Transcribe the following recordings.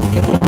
que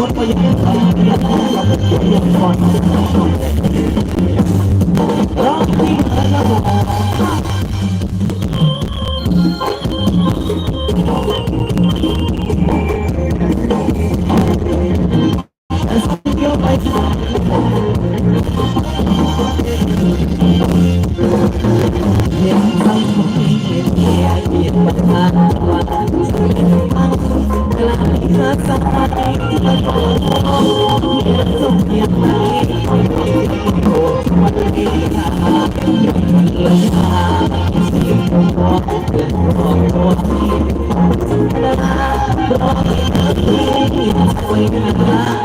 รถไปยัง Thank you.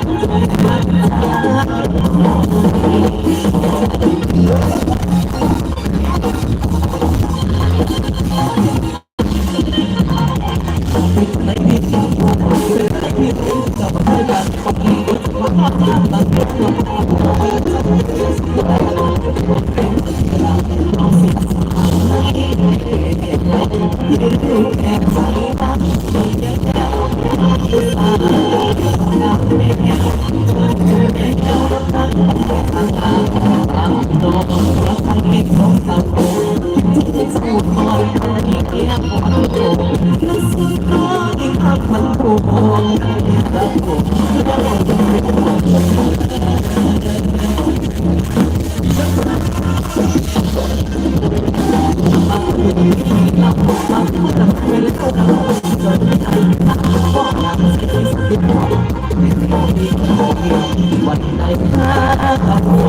วันไหนถ้าเขา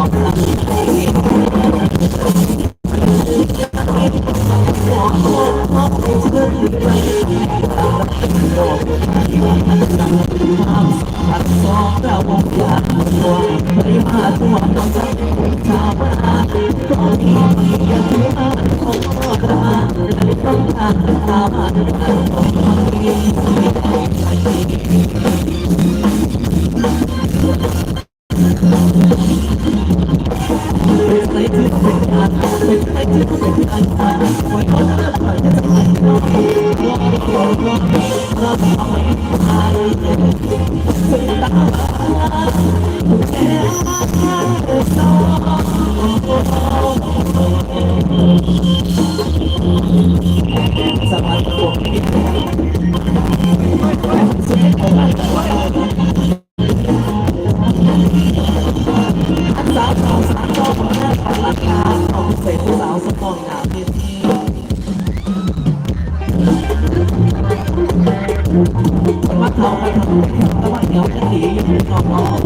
Thank you. สาวสักโลห้าตาราคาของเห้เขาเหยวจอยู่อง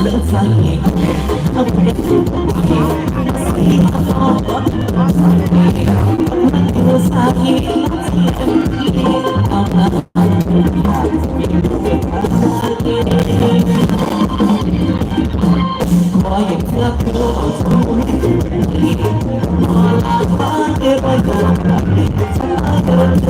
เลือดสังอีกต้องเป็นสีสีอ๋อสีสีสามี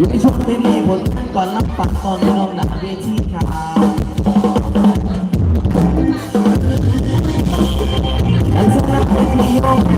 อยู่ในช่วงที่มีผลก่อนรับปักก่อนลงหนักเวทีครับอันสำหรับเพลง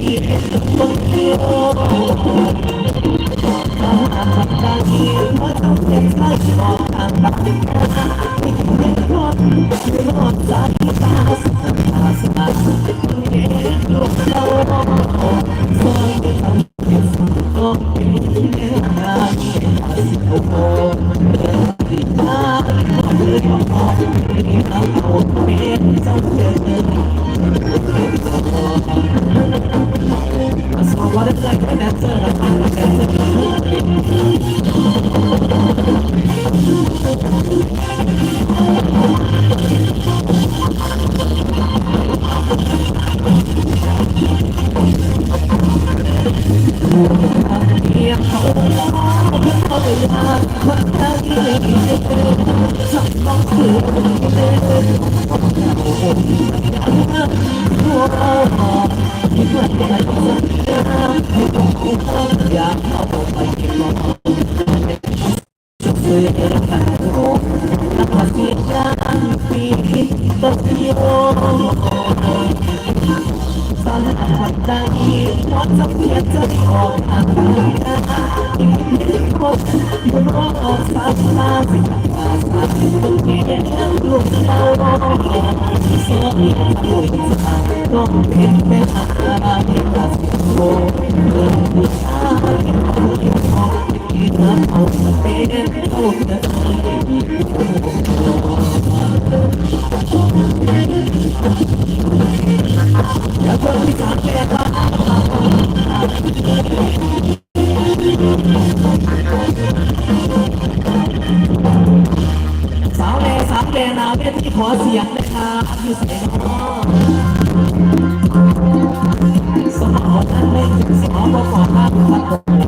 นี้โยม เสาวเลยสาวเลยนาวแม่ที่ขอเสียงนะครับมีเสียงพ่อสาวนั้นไม่ถึงสาวประอบหน้าครั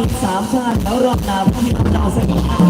อีสามชาติแล้วรอบหน้าพวกมีเราสนิท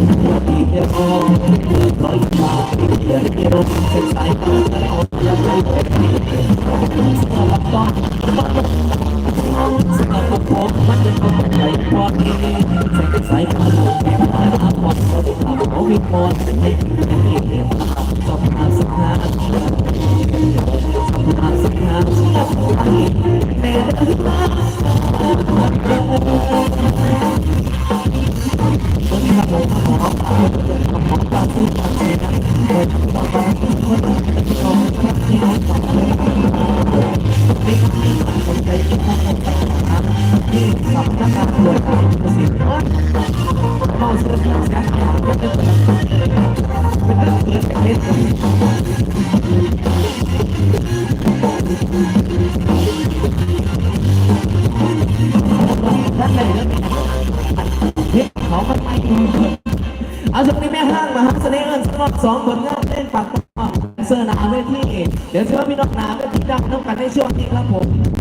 我已看破，不再迷惘。人情冷暖，世态炎凉。人生如梦，醒后方懂。不贪图虚荣，不贪图名利，不贪图虚荣，不贪图名利。 สองคลงานเล่นปัดต่อเซอร์นาเวทีเดี๋ยวเชิญพี่น้องนาเวทีดังต้องกันในช่วงนี้ครับผม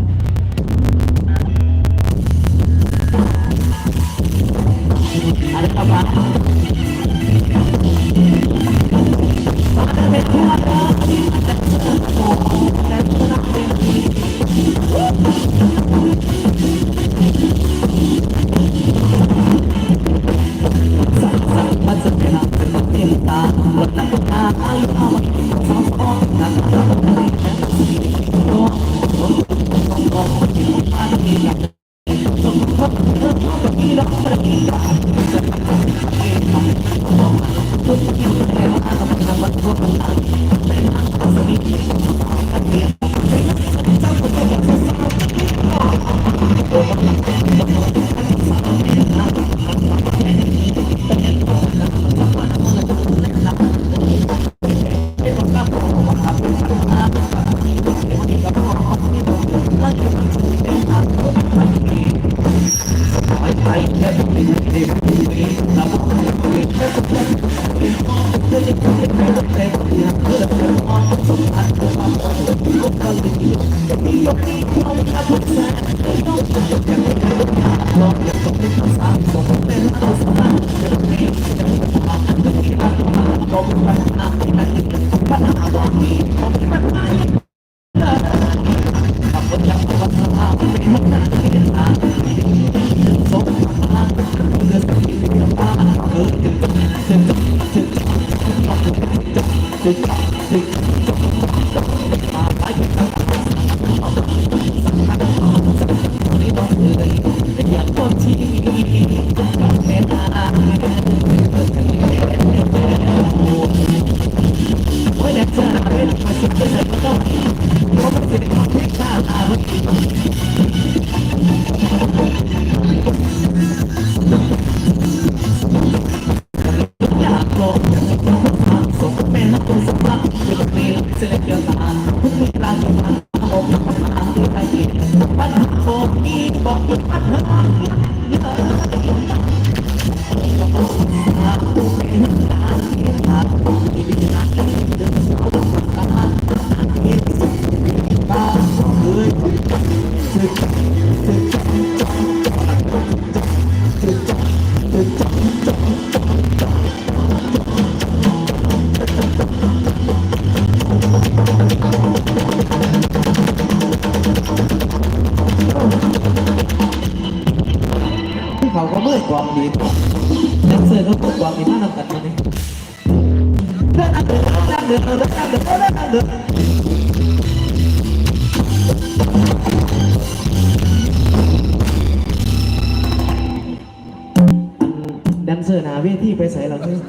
แดนเซอร์หนาเวทีไปใส่เราเนี่ย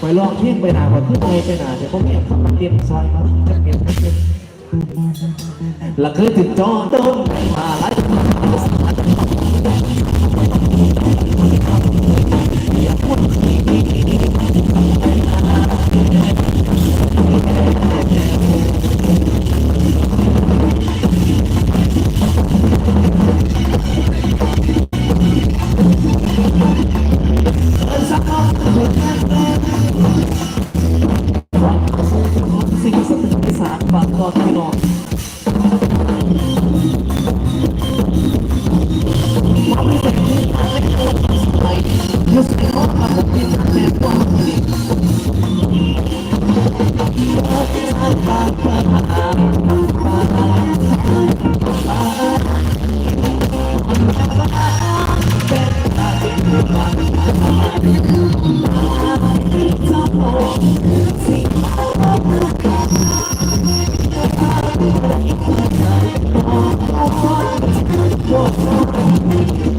ไปลองเที่ยงไปหนาก่อนที่ไปไปหนาเดี๋ยวผมเนี่ยเข้ามาเรียนซอยมาจะเปลี่ยนจะเปลี่ยนหลักคือติดจอต้นมาไล่ สั